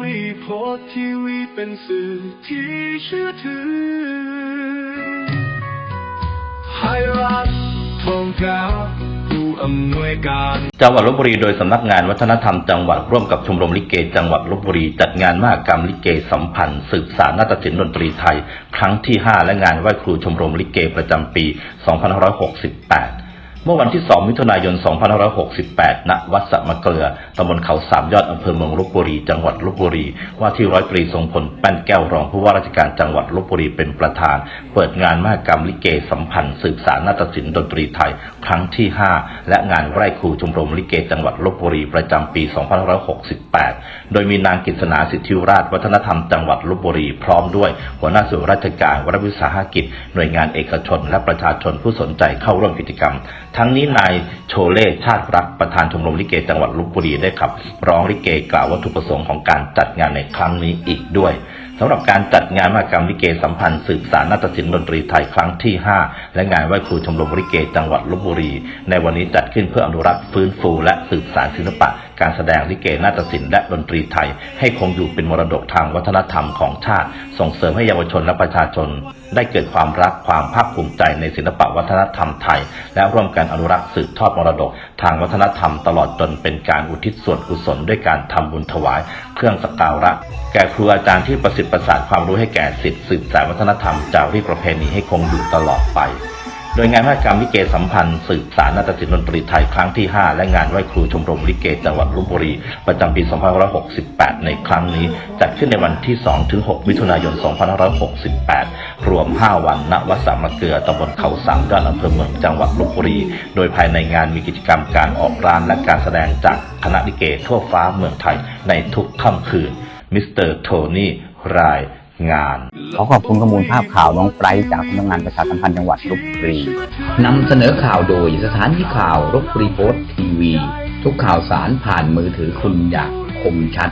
วีโพสทีวีเป็นสื่อที่เชื่อถือไทยรัฐทองกาผู้อำนวยการ จังหวัดลบบุรีโดยสำนักงานวัฒนธรรมจังหวัดร่วมกับชมรมลิเก จังหวัดลบบุรี จัดงานมหกรรมลิเกสัมพันธ์ สืบสารนาฏศิลป์ดนตรีไทย ครั้งที่ 5 และงานไหว้ครูชมรมลิเกประจำปี 2568 เมื่อวันที่ 2 มิถุนายน 2568 ณ วัดสะมะเกลือ ตำบลเขาสามยอด อำเภอเมืองลบบุรี จังหวัดลบบุรี ว่าที่ร้อยตรีทรงพล แป้นแก้วรองผู้ว่าราชการจังหวัดลบบุรีเป็นประธาน เปิดงานมหกรรมลิเกสัมพันธ์ สืบสารนาฏศิลป์ดนตรีไทย ครั้งที่ 5 และงานไหว้ครูชมรมลิเกจังหวัดลบบุรี ประจำปี 2568 โดยมีนางกฤษณาสิทธิราช วัฒนธรรมจังหวัดลบบุรี พร้อมด้วย หัวหน้าส่วนราชการ วรัฐวิสาหกิจ หน่วยงานเอกชน และประชาชนผู้สนใจเข้าร่วมกิจกรรมทั้งนี้นายโชเล่ชาติรักประธานชมรมลิเกจังหวัดลบบุรีได้ขับ ร้องลิเกกล่าววัตถุประสงค์ของการจัดงานในครั้งนี้อีกด้วยสำหรับการจัดงานมหกรรมลิเกสัมพันธ์สืบสารนาฏศิลป์ดนตรีไทยครั้งที่ 5 และงานไหว้ครูชมรมลิเกจังหวัดลบบุรี ในวันนี้จัดขึ้นเพื่ออนุรักษ์ฟื้นฟูและสืบสารศิลปะ การแสดงลิเกนาฏศิลป์และดนตรีไทย ให้คงอยู่เป็นมรดกทางวัฒนธรรมของชาติ ส่งเสริมให้เยาวชนและประชาชน ได้เกิดความรักความภาคภูมิใจในศิลปวัฒนธรรมไทย และร่วมกันอนุรักษ์สืบทอดมรดก ทางวัฒนธรรมตลอดจนเป็นการอุทิศส่วนกุศลด้วยการทำบุญถวาย เครื่องสักการะ แก่ครูอาจารย์ที่ประสิทธิ์ประสานความรู้ให้แก่ศิษย์สืบสานวัฒนธรรมจารีประเพณีให้คงอยู่ตลอดไป โดยงานมหกรรมลิเกสัมพันธ์สืบสารนาฏศิลป์ดนตรีไทยครั้งที่ 5 และงานไหว้ครูชมรมลิเกจังหวัดลบบุรี ประจำปี2568 ในครั้งนี้ จัดขึ้นในวันที่ 2-6 มิถุนายน 2568 รวม 5 วันณวัดสามเกลือตำบลเขาสามยอดอำเภอเมืองจังหวัดลบบุรี โดยภายในงานมีกิจกรรมการออกร้านและการแสดงจากคณะลิเกทั่วฟ้าเมืองไทยในทุกค่ำคืนมิสเตอร์โทนี่ราย งาน ขอขอบคุณข้อมูลภาพข่าวน้องไบรท์จากสำนักงานประชาสัมพันธ์จังหวัดลบบุรีนำเสนอข่าวโดยสถานีข่าวลบบุรีโพสต์ทีวี ทุกข่าวสารผ่านมือถือคุณอย่างคมชัด